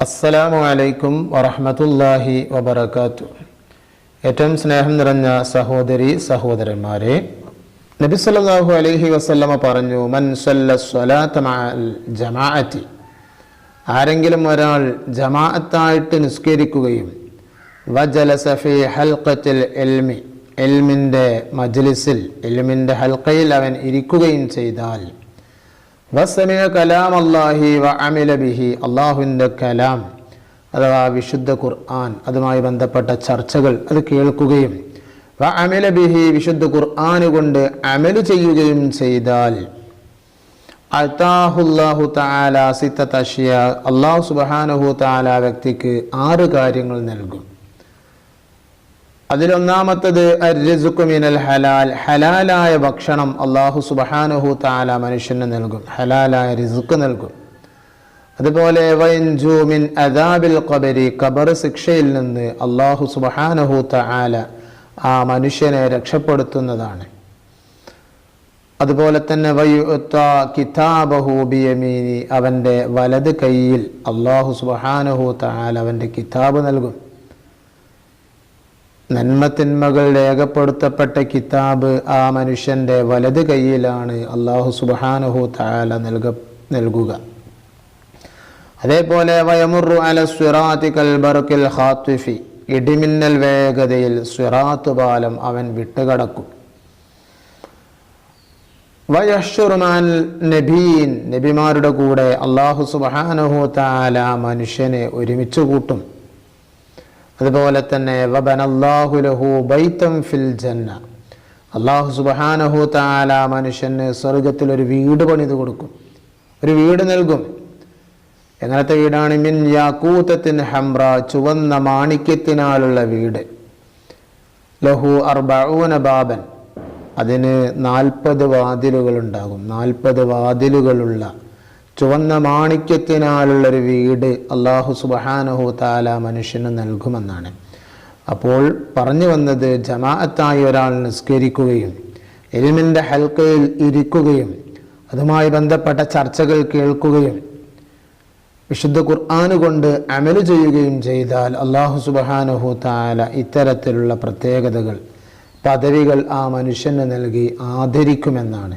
അസ്സലാമു അലൈക്കും വറഹമത്തല്ലാഹി വബർക്കാത്തു ഏറ്റവും സ്നേഹം നിറഞ്ഞ സഹോദരി സഹോദരന്മാരെ നബി സല്ലല്ലാഹു അലൈഹി വസല്ലമ പറഞ്ഞു മൻ ജമാഅത്തി. ആരെങ്കിലും ഒരാൾ ജമാഅത്തായിട്ട് നിസ്കരിക്കുകയും വജലസ ഫീ ഹൽഖത്തിൽ എൽമി എൽമിന്റെ മജ്ലിസിൽ എൽമിന്റെ ഹൽക്കയിൽ അവൻ ഇരിക്കുകയും ചെയ്താൽ കലാം വ ബിഹി. അള്ളാഹുവിന്റെ കലാം അഥവാ വിശുദ്ധ ഖുർആൻ അതുമായി ബന്ധപ്പെട്ട ചർച്ചകൾ അത് കേൾക്കുകയും വ അമില ബിഹി വിശുദ്ധ ഖുർആൻ കൊണ്ട് അമൽ ചെയ്യുകയും ചെയ്താൽ അത്താഹുല്ലാഹു താല സിത്തഷിയ അള്ളാഹു സുബാനഹു താല വ്യക്തിക്ക് ആറ് കാര്യങ്ങൾ നൽകും. അതിലൊന്നാമത്തത് ഹലാൽ. ഹലാലായ ഭക്ഷണം അള്ളാഹു സുബഹാനുഹു താല മനുഷ്യന് നൽകും. ഹലാലായ റിസുക്ക് നൽകും. അതുപോലെ മിൻ അദാബിൽ ഖബരി ഖബർ ശിക്ഷയിൽ നിന്ന് അള്ളാഹു സുബഹാനഹു താല ആ മനുഷ്യനെ രക്ഷപ്പെടുത്തുന്നതാണ്. അതുപോലെ തന്നെ വയുത്ത കിതാബഹു ബിയമീനി അവന്റെ വലത് കൈയിൽ അള്ളാഹു സുബഹാനഹു താല അവന്റെ കിതാബ് നൽകും. നന്മത്തിന്മകൾ രേഖപ്പെടുത്തപ്പെട്ട കിതാബ് ആ മനുഷ്യന്റെ വലത് കൈയിലാണ് അള്ളാഹു സുബാനുഹു താല നൽക നൽകുക. അതേപോലെ വയമുറു അല സ്വിറാത്തി കൽബർക്കിൽ ഹാത്വിഫി ഇടിമിന്നൽ വേഗതയിൽ സ്വിറാത്ത് പാലം അവൻ വിട്ടുകടക്കും. വയഷുറുമാൻ നബീൻ നബിമാരുടെ കൂടെ അള്ളാഹു സുബാനുഹു താല മനുഷ്യനെ ഒരുമിച്ച് കൂട്ടും. അതുപോലെ തന്നെ ഫിൽ ജന്ന. അള്ളാഹു സുബാനഹു താല മനുഷ്യന് സ്വർഗത്തിൽ ഒരു വീട് പണിത് കൊടുക്കും. ഒരു വീട് നൽകും. എങ്ങനത്തെ വീടാണ്? മിൻ യാക്കൂത്തത്തിൻ ഹംറ ചുവന്ന മാണിക്യത്തിനാലുള്ള വീട്. ലഹു അർബഊന ബാബൻ. അതിന് നാൽപ്പത് വാതിലുകൾ ഉണ്ടാകും നാൽപ്പത് വാതിലുകളുള്ള ചുവന്ന മാണിക്യത്തിനാലുള്ളൊരു വീട് അള്ളാഹു സുബഹാനഹു താല മനുഷ്യന് നൽകുമെന്നാണ്. അപ്പോൾ പറഞ്ഞു വന്നത് ജമാഅത്തായി ഒരാൾ നിസ്കരിക്കുകയും എലിമിന്റെ ഹൽക്കയിൽ ഇരിക്കുകയും അതുമായി ബന്ധപ്പെട്ട ചർച്ചകൾ കേൾക്കുകയും വിശുദ്ധ ഖുർആാന് കൊണ്ട് അമൽ ചെയ്യുകയും ചെയ്താൽ അള്ളാഹു സുബഹാനഹു താല ഇത്തരത്തിലുള്ള പ്രത്യേകതകൾ പദവികൾ ആ മനുഷ്യന് നൽകി ആദരിക്കുമെന്നാണ്.